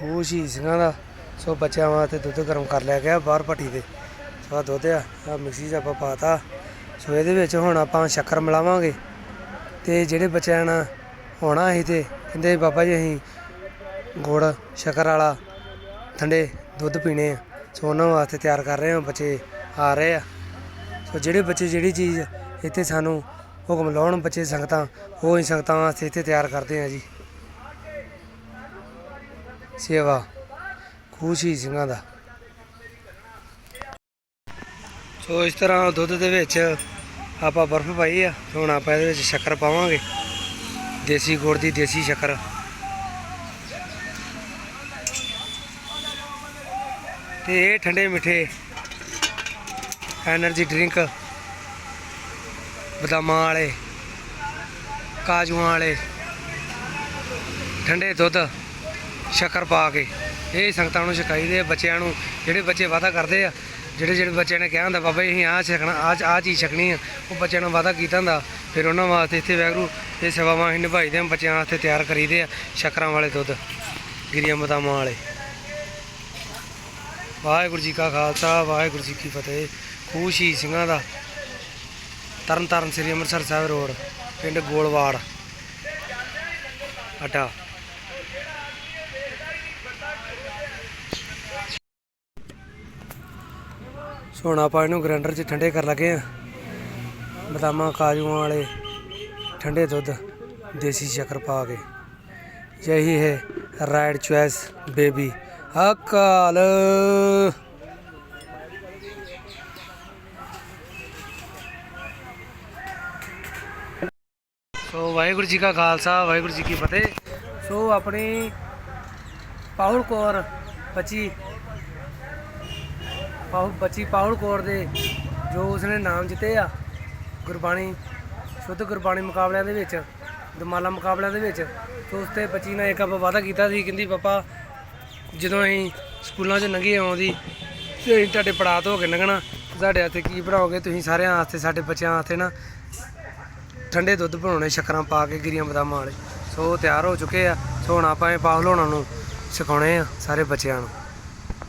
ਖੂਹ ਸ਼ਹੀਦ ਸਿੰਘਾਂ ਦਾ। ਸੋ ਬੱਚਿਆਂ ਵਾਸਤੇ ਦੁੱਧ ਗਰਮ ਕਰ ਲਿਆ ਗਿਆ ਬਾਹਰ ਭੱਟੀ ਤੇ। ਸੋ ਆਹ ਦੁੱਧ ਆ ਆ ਮਿਕਸੀ 'ਚ ਆਪਾਂ ਪਾਤਾ। ਸੋ ਇਹਦੇ ਵਿੱਚ ਹੁਣ ਆਪਾਂ ਸ਼ੱਕਰ ਮਿਲਾਵਾਂਗੇ। ਤੇ ਜਿਹੜੇ ਬੱਚਿਆਂ ਨਾਲ ਹੋਣਾ ਸੀ ਤੇ ਕਹਿੰਦੇ ਬਾਬਾ ਜੀ, ਅਸੀਂ ਗੁੜ, ਸ਼ੱਕਰ ਵਾਲਾ ਠੰਡੇ ਦੁੱਧ ਪੀਣੇ ਆ। ਸੋ ਉਹਨਾਂ ਵਾਸਤੇ ਤਿਆਰ ਕਰ ਰਹੇ ਹਾਂ, ਬੱਚੇ ਆ ਰਹੇ ਆ। ਸੋ ਜਿਹੜੇ ਬੱਚੇ ਜਿਹੜੀ ਚੀਜ਼ ਇੱਥੇ ਸਾਨੂੰ ਹੁਕਮ ਲਾਉਣ, ਬੱਚੇ ਸੰਗਤਾਂ, ਉਹ ਹੀ ਸੰਗਤਾਂ ਵਾਸਤੇ ਇੱਥੇ ਤਿਆਰ ਕਰਦੇ ਆ ਜੀ। ਸੇਵਾ, ਖੁਸ਼ੀ ਸਿੰਘਾਂ ਦਾ। ਸੋ ਇਸ ਤਰ੍ਹਾਂ ਦੁੱਧ ਦੇ ਵਿੱਚ ਆਪਾਂ ਬਰਫ਼ ਪਾਈ ਆ, ਹੁਣ ਆਪਾਂ ਇਹਦੇ ਵਿੱਚ ਸ਼ੱਕਰ ਪਾਵਾਂਗੇ। ਦੇਸੀ ਗੁੜ ਦੀ ਦੇਸੀ ਸ਼ੱਕਰ। ਤੇ ਇਹ ਠੰਡੇ ਮਿੱਠੇ ਐਨਰਜੀ ਡਰਿੰਕ ਬਦਾਮਾਂ ਵਾਲੇ, ਕਾਜੂਆਂ ਵਾਲੇ, ਠੰਡੇ ਦੁੱਧ। ਸ਼ੱਕਰ ਪਾ ਕੇ। ਇਹ ਸੰਗਤਾਂ ਨੂੰ ਛਕਾਈ ਦੇ ਬੱਚਿਆਂ ਨੂੰ। ਜਿਹੜੇ ਬੱਚੇ ਵਾਅਦਾ ਕਰਦੇ ਆ, ਜਿਹੜੇ ਜਿਹੜੇ ਬੱਚਿਆਂ ਨੇ ਕਿਹਾ ਹੁੰਦਾ, ਬਾਬਾ ਜੀ, ਅਸੀਂ ਆਹ ਛਕਣਾ ਆਹ ਆਹ ਚੀਜ਼ ਛਕਣੀ ਆ। ਉਹ ਬੱਚਿਆਂ ਨੂੰ ਵਾਅਦਾ ਕੀਤਾ ਹੁੰਦਾ। ਫਿਰ ਉਹਨਾਂ ਵਾਸਤੇ ਇੱਥੇ ਵੈਗਰੂ ਇਹ ਸੇਵਾਵਾਂ ਅਸੀਂ ਨਿਭਾਈਦੇ ਆ, ਬੱਚਿਆਂ ਵਾਸਤੇ ਤਿਆਰ ਕਰੀਦੇ ਆ, ਸ਼ੱਕਰਾਂ ਵਾਲੇ ਦੁੱਧ, ਗਿਰੀਆਂ ਬਦਾਮਾਂ ਵਾਲੇ। ਵਾਹਿਗੁਰੂ ਜੀ ਕਾ ਖਾਲਸਾ, ਵਾਹਿਗੁਰੂ ਜੀ ਕੀ ਫਤਿਹ। ਖੂਹ ਸ਼ਹੀਦ ਸਿੰਘਾਂ ਦਾ ਤਰਨ ਤਾਰਨ ਸ੍ਰੀ ਅੰਮ੍ਰਿਤਸਰ ਸਾਹਿਬ ਰੋਡ, ਪਿੰਡ ਗੋਲਵਾੜ। ਅੱਡਾ। ਸੋ ਹੁਣ ਆਪਾਂ ਇਹਨੂੰ ਗ੍ਰਾਈਂਡਰ 'ਚ ਠੰਡੇ ਕਰਨ ਲੱਗੇ ਆ ਬਦਾਮਾਂ, ਕਾਜੂਆਂ ਵਾਲੇ ਠੰਡੇ ਦੁੱਧ, ਦੇਸੀ ਸ਼ੱਕਰ ਪਾ ਕੇ। ਯਹੀ ਹੈ ਰਾਈਟ ਚੁਆਇਸ ਬੇਬੀ ਅਕਾਲ। ਸੋ ਵਾਹਿਗੁਰੂ ਜੀ ਕਾ ਖਾਲਸਾ, ਵਾਹਿਗੁਰੂ ਜੀ ਕੀ ਫਤਿਹ। ਸੋ ਆਪਣੀ ਪਾਹੁਲ ਕੌਰ ਬੱਚੀ ਪਾਹੁਲ ਬੱਚੀ ਪਾਹੁਲ ਕੌਰ ਦੇ, ਜੋ ਉਸਨੇ ਨਾਮ ਜਿੱਤੇ ਆ, ਗੁਰਬਾਣੀ, ਸ਼ੁੱਧ ਗੁਰਬਾਣੀ ਮੁਕਾਬਲਿਆਂ ਦੇ ਵਿੱਚ, ਦਮਾਲਾ ਮੁਕਾਬਲਿਆਂ ਦੇ ਵਿੱਚ ਸੋ ਉਸ ਤੇ ਬੱਚੀ ਨੇ ਇੱਕ ਆਪਾਂ ਵਾਅਦਾ ਕੀਤਾ ਸੀ, ਕਹਿੰਦੀ, ਪਾਪਾ, ਜਦੋਂ ਅਸੀਂ ਸਕੂਲਾਂ 'ਚ ਲੰਘੇ ਆਉਂਦੀ, ਤੇ ਅਸੀਂ ਤੁਹਾਡੇ ਪੜਾਅ ਤੋਂ ਹੋ ਕੇ ਲੰਘਣਾ ਸਾਡੇ ਹੱਥੇ ਕੀ ਬਣਾਓਗੇ, ਤੁਸੀਂ ਸਾਰਿਆਂ ਵਾਸਤੇ, ਸਾਡੇ ਬੱਚਿਆਂ ਵਾਸਤੇ ਨਾ, ਠੰਡੇ ਦੁੱਧ ਬਣਾਉਣੇ, ਸ਼ੱਕਰਾਂ ਪਾ ਕੇ, ਗਿਰੀਆਂ ਬਦਾਮਾਂ ਵਾਲੇ। ਸੋ ਉਹ ਤਿਆਰ ਹੋ ਚੁੱਕੇ ਆ, ਸੋ ਹੁਣ ਆਪਾਂ ਇਹ ਪਾਵ ਨੂੰ ਸਿਖਾਉਣੇ ਆ ਸਾਰੇ ਬੱਚਿਆਂ ਨੂੰ।